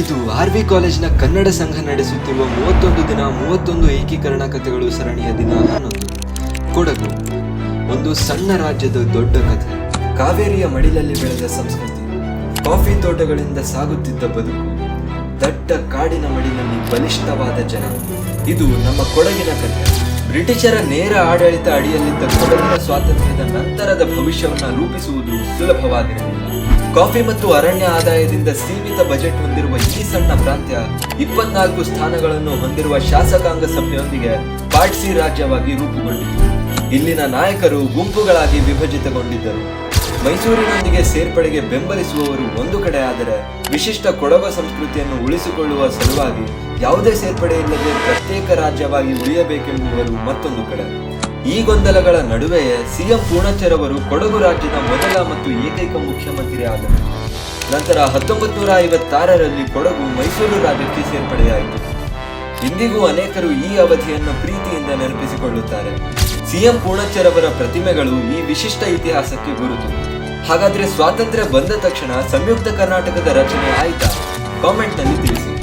ಇದು R V ಕಾಲೇಜಿನ ಕನ್ನಡ ಸಂಘ ನಡೆಸುತ್ತಿರುವ ಮೂವತ್ತೊಂದು ದಿನ ಮೂವತ್ತೊಂದು ಏಕೀಕರಣ ಕಥೆಗಳು ಸರಣಿಯ ದಿನ ಹನ್ನೊಂದು ಕೊಡಗು, ಒಂದು ಸಣ್ಣ ರಾಜ್ಯದ ದೊಡ್ಡ ಕಥೆ. ಕಾವೇರಿಯ ಮಡಿಲಲ್ಲಿ ಬೆಳೆದ ಸಂಸ್ಕೃತಿ. ಕಾಫಿ ತೋಟಗಳಿಂದ ಸಾಗುತ್ತಿದ್ದ ಬದುಕು. ದಟ್ಟ ಕಾಡಿನ ಮಡಿಲಲ್ಲಿ ಬಲಿಷ್ಠವಾದ ಜನ. ಇದು ನಮ್ಮ ಕೊಡಗಿನ ಕಥೆ. ಬ್ರಿಟಿಷರ ನೇರ ಆಡಳಿತ ಅಡಿಯಲ್ಲಿದ್ದ ಕೊಡಗಿನ ಸ್ವಾತಂತ್ರ್ಯದ ನಂತರದ ಭವಿಷ್ಯವನ್ನು ರೂಪಿಸುವುದು ಸುಲಭವಾಗಿರಲಿಲ್ಲ. ಕಾಫಿ ಮತ್ತು ಅರಣ್ಯ ಆದಾಯದಿಂದ ಸೀಮಿತ ಬಜೆಟ್ ಹೊಂದಿರುವ ಈ ಸಣ್ಣ ಪ್ರಾಂತ್ಯ ಇಪ್ಪತ್ನಾಲ್ಕು ಸ್ಥಾನಗಳನ್ನು ಹೊಂದಿರುವ ಶಾಸಕಾಂಗ ಸಭೆಯೊಂದಿಗೆ ಪಾಟ್ಸಿ ರಾಜ್ಯವಾಗಿ ರೂಪುಗೊಂಡಿತು. ಇಲ್ಲಿನ ನಾಯಕರು ಗುಂಪುಗಳಾಗಿ ವಿಭಜಿತಗೊಂಡಿದ್ದರು. ಮೈಸೂರಿನೊಂದಿಗೆ ಸೇರ್ಪಡೆಗೆ ಬೆಂಬಲಿಸುವವರು ಒಂದು ಕಡೆ ಆದರೆ ವಿಶಿಷ್ಟ ಕೊಡಗ ಸಂಸ್ಕೃತಿಯನ್ನು ಉಳಿಸಿಕೊಳ್ಳುವ ಸಲುವಾಗಿ ಯಾವುದೇ ಸೇರ್ಪಡೆ ಇಲ್ಲದೆ ಪ್ರತ್ಯೇಕ ರಾಜ್ಯವಾಗಿ ಉಳಿಯಬೇಕೆಂಬುವರು ಮತ್ತೊಂದು ಕಡೆ. ಈ ಗೊಂದಲಗಳ ನಡುವೆಯೇ ಸಿಎಂ ಪೂರ್ಣಚ್ಚರವರು ಕೊಡಗು ರಾಜ್ಯದ ಮೊದಲ ಮತ್ತು ಏಕೈಕ ಮುಖ್ಯಮಂತ್ರಿ ಆದರು ನಂತರ ಹತ್ತೊಂಬತ್ತು ನೂರ ಐವತ್ತಾರರಲ್ಲಿ ಕೊಡಗು ಮೈಸೂರು ರಾಜ್ಯಕ್ಕೆ ಸೇರ್ಪಡೆಯಾಯಿತು. ಇಂದಿಗೂ ಅನೇಕರು ಈ ಅವಧಿಯನ್ನು ಪ್ರೀತಿಯಿಂದ ನೆನಪಿಸಿಕೊಳ್ಳುತ್ತಾರೆ. ಸಿಎಂ ಪೂರ್ಣಚ್ಚರವರ ಪ್ರತಿಮೆಗಳು ಈ ವಿಶಿಷ್ಟ ಇತಿಹಾಸಕ್ಕೆ ಗುರುತು. ಹಾಗಾದ್ರೆ ಸ್ವಾತಂತ್ರ್ಯ ಬಂದ ತಕ್ಷಣ ಸಂಯುಕ್ತ ಕರ್ನಾಟಕದ ರಚನೆ ಆಯ್ತಾ? ಕಾಮೆಂಟ್ನಲ್ಲಿ ತಿಳಿಸಿ.